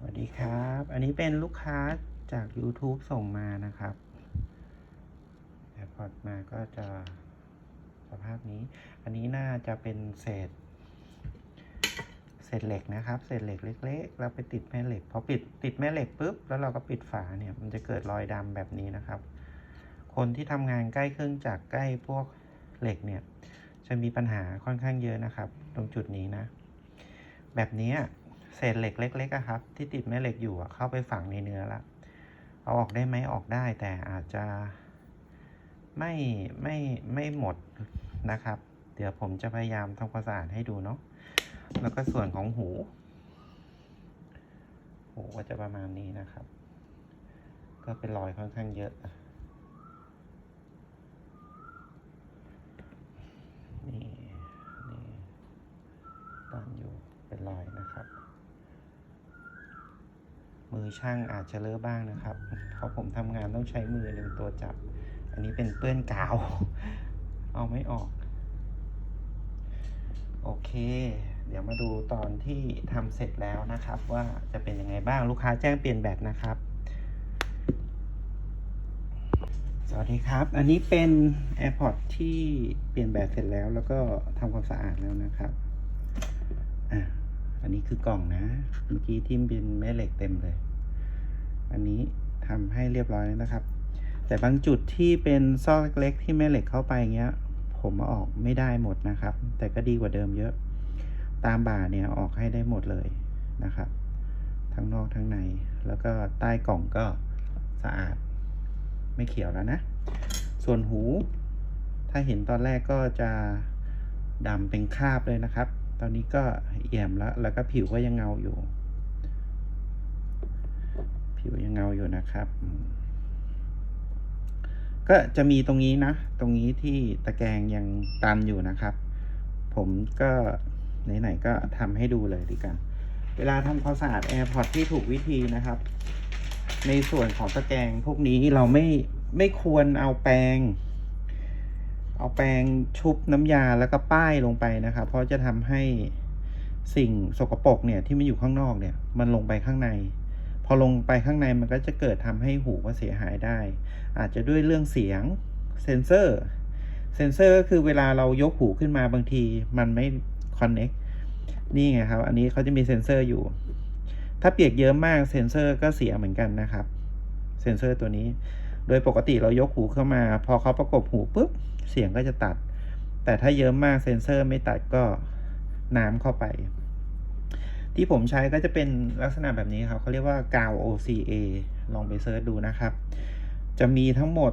สวัสดีครับ อันนี้เป็นลูกค้าจาก YouTube ส่งมานะครับ AirPods มาก็จะสภาพนี้ อันนี้น่าจะเป็นเศษ เศษเหล็กนะครับ เศษเหล็กเล็ก ๆ แล้วไปติดแม่เหล็ก พอปิดติดแม่เหล็กปุ๊บ แล้วเราก็ปิดฝาเนี่ย มันจะเกิดรอยดำแบบนี้นะครับ คนที่ทำงานใกล้เครื่องจักรใกล้พวกเหล็กเนี่ย จะมีปัญหาค่อนข้างเยอะนะครับ ตรงจุดนี้นะ แบบนี้ เศษเหล็กเล็กๆครับ ที่ติดแม่เหล็กอยู่เข้าไปฝังในเนื้อละเอาออกได้ไหมออกได้แต่อาจจะไม่ไม่ไม่หมดนะครับ เดี๋ยวผมจะพยายามทำความสะอาดให้ดูเนาะแล้วก็ส่วนของหู หูก็จะประมาณนี้นะครับ ก็เป็นรอยค่อนข้างเยอะ นี่นี่ตั้งอยู่เป็นรอยนะครับ มือช่างอาจจะเลอะบ้างนะครับ เพราะผมทำงานต้องใช้มือเป็นตัวจับ อันนี้เป็นเปื้อนกาว เอาไม่ออก โอเค เดี๋ยวมาดูตอนที่ทำเสร็จแล้วนะครับ ว่าจะเป็นยังไงบ้างลูกค้าแจ้งเปลี่ยนแบตนะครับ สวัสดีครับ อันนี้เป็น AirPods ที่เปลี่ยนแบตเสร็จแล้ว แล้วก็ทำความสะอาดแล้วนะครับอะ อันนี้คือกล่องนะ เมื่อกี้ที่เป็นแม่เหล็กเต็มเลย อันนี้ทำให้เรียบร้อยแล้วนะครับ แต่บางจุดที่เป็นซอกเล็กๆที่แม่เหล็กเข้าไปเงี้ย ผมเอาออกไม่ได้หมดนะครับ แต่ก็ดีกว่าเดิมเยอะ ตามบ่าเนี่ยออกให้ได้หมดเลยนะครับ ทั้งนอกทั้งใน แล้วก็ใต้กล่องก็สะอาด ไม่เขียวแล้วนะ ส่วนหู ถ้าเห็นตอนแรกก็จะดำเป็นคราบเลยนะครับ ตอนนี้ก็เอี่ยมแล้ว แล้วก็ผิวก็ยังเงาอยู่ ผิวยังเงาอยู่นะครับ ก็จะมีตรงนี้นะ ตรงนี้ที่ตะแกรงยังตันอยู่นะครับ ผมก็ไหนๆก็ทำให้ดูเลยดีกัน เวลาทำความสะอาด AirPods ที่ถูกวิธีนะครับ ในส่วนของตะแกรงพวกนี้เราไม่ไม่ควรเอาแปรง เอาแปรงชุบน้ำยาแล้วก็ป้ายลงไปนะครับ เพราะจะทำให้สิ่งสกปรกเนี่ยที่มันอยู่ข้างนอกเนี่ย มันลงไปข้างใน พอลงไปข้างในมันก็จะเกิดทำให้หูก็เสียหายได้ อาจจะด้วยเรื่องเสียงเซนเซอร์เซนเซอร์ก็คือเวลาเรายกหูขึ้นมาบางทีมันไม่คอนเน็กนี่ไงครับ อันนี้เขาจะมีเซนเซอร์อยู่ ถ้าเปียกเยอะมากเซนเซอร์ก็เสียเหมือนกันนะครับ เซนเซอร์ตัวนี้ โดยปกติเรายกหูเข้ามา พอเขาประกบหูปุ๊บเสียงก็จะตัด แต่ถ้าเยอะมากเซนเซอร์ไม่ตัดก็น้ำเข้าไป ที่ผมใช้ก็จะเป็นลักษณะแบบนี้ครับเขาเรียกว่ากาว OCA ลองไปเซิร์ชดูนะครับ จะมีทั้งหมด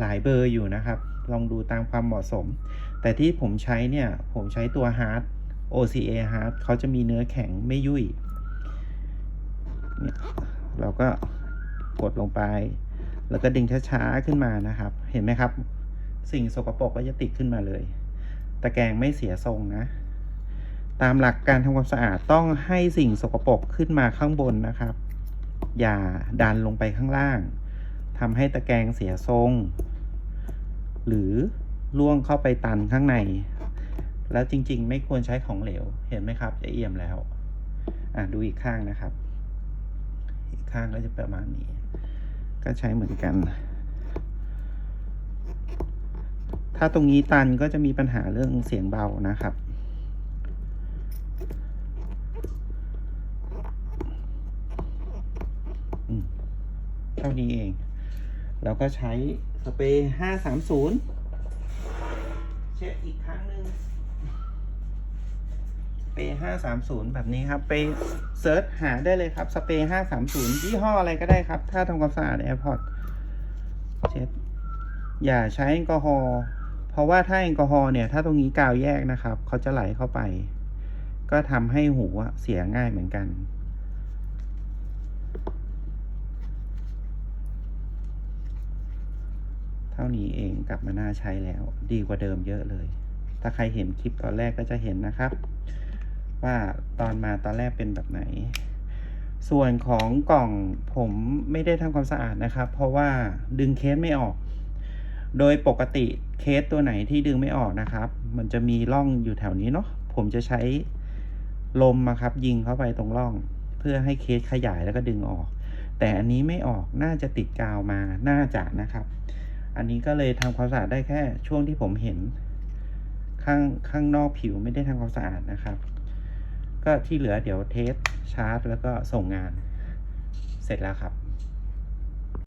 หลายเบอร์อยู่นะครับ ลองดูตามความเหมาะสม แต่ที่ผมใช้เนี่ย ผมใช้ตัว Hard OCA Hard เขาจะมีเนื้อแข็งไม่ยุ่ยเนี่ยเราก็กดลงไป แล้วก็ดึงช้าๆขึ้นมานะครับ เห็นไหมครับ สิ่งสกปรกก็จะติดขึ้นมาเลย ตะแกรงไม่เสียทรงนะ ตามหลักการทำความสะอาดต้องให้สิ่งสกปรกขึ้นมาข้างบนนะครับ อย่าดันลงไปข้างล่างทำให้ตะแกรงเสียทรง หรือล่วงเข้าไปตันข้างใน แล้วจริงๆ ไม่ควรใช้ของเหลว เห็นไหมครับ จะเอี่ยมแล้ว อะดูอีกข้างนะครับ อีกข้างก็จะประมาณนี้ ก็ใช้เหมือนกัน ถ้าตรงนี้ตันก็จะมีปัญหาเรื่องเสียงเบานะครับ เท่านี้เอง แล้วก็ใช้สเปรย์ห้าสามศูนย์เช็คอีกครั้งหนึ่ง เปย์ห้าสามศูนย์แบบนี้ครับ ไปเซิร์ชหาได้เลยครับสเปย์ห้าสามศูนย์ยี่ห้ออะไรก็ได้ครับ ถ้าทำความสะอาด AirPods เช็ดอย่าใช้แอลกอฮอล์เพราะว่าถ้าแอลกอฮอล์เนี่ยถ้าตรงนี้กาวแยกนะครับเขาจะไหลเข้าไป ก็ทำให้หูเสียง่ายเหมือนกันเท่านี้เองกลับมาน่าใช้แล้ว ดีกว่าเดิมเยอะเลย ถ้าใครเห็นคลิปตอนแรกก็จะเห็นนะครับ ว่าตอนมาตอนแรกเป็นแบบไหน ส่วนของกล่องผมไม่ได้ทำความสะอาดนะครับ เพราะว่าดึงเคสไม่ออก โดยปกติเคสตัวไหนที่ดึงไม่ออกนะครับ มันจะมีร่องอยู่แถวนี้เนาะผมจะใช้ลมมาครับ ยิงเข้าไปตรงร่อง เพื่อให้เคสขยายแล้วก็ดึงออก แต่อันนี้ไม่ออกน่าจะติดกาวมาน่าจะนะครับ อันนี้ก็เลยทำความสะอาดได้แค่ช่วงที่ผมเห็นข้างข้างนอกผิวไม่ได้ทำความสะอาดนะครับ ก็ที่เหลือเดี๋ยวเทสชาร์จ แล้วก็ส่งงานเสร็จแล้วครับ